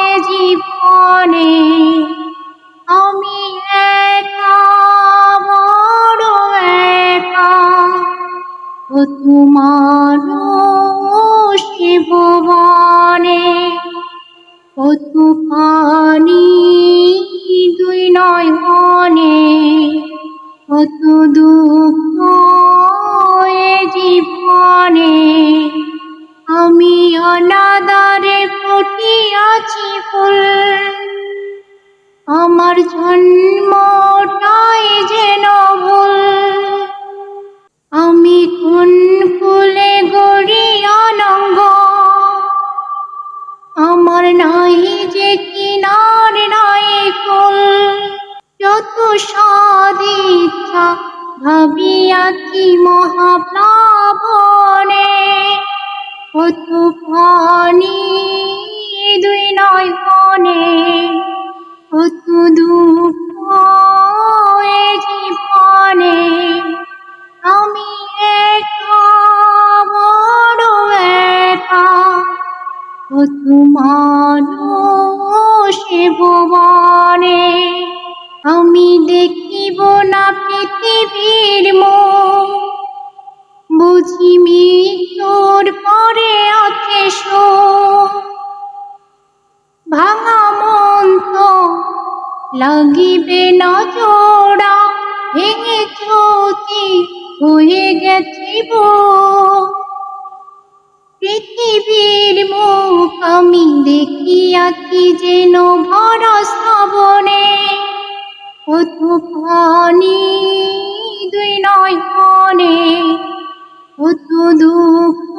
এ জীবনে আমি বড় একা কত মানুষ এ কত দুই নয়নে কত দুঃখ অনাদারে ফুটিয়াছি ফুল। আমার জন্মটাই যেন ভুল। আমি কোন ফুলে গড়ি অনঙ্গ আমার নাই যে কিনার নাই কুল যত সদিচ্ছা ভাবিয়াছি মহাপ্লাবনে এ ভুবনে আমি দেখিব না পৃথিবীর মুখ বুঝি মৃত্যুর পরে আছে। ভাঙা মন তো লাগিবে না জোড়া ভেঙে চৌচি হয়ে গেছি গেছিব পৃথিবীর মুখ আমি দেখিয়াছি যেন ভরা শ্রাবণে। কত পানি দুই নয় মনে কত দুঃখ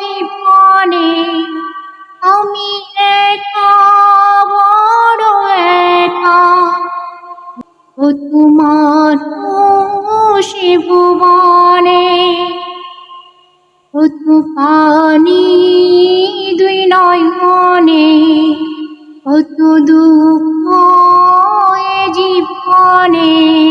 জীবনে আমি একা বড় একা। মানুষ এ ভুবনে কত পানি দুই নয় মনে কত দুঃখ জীবনে।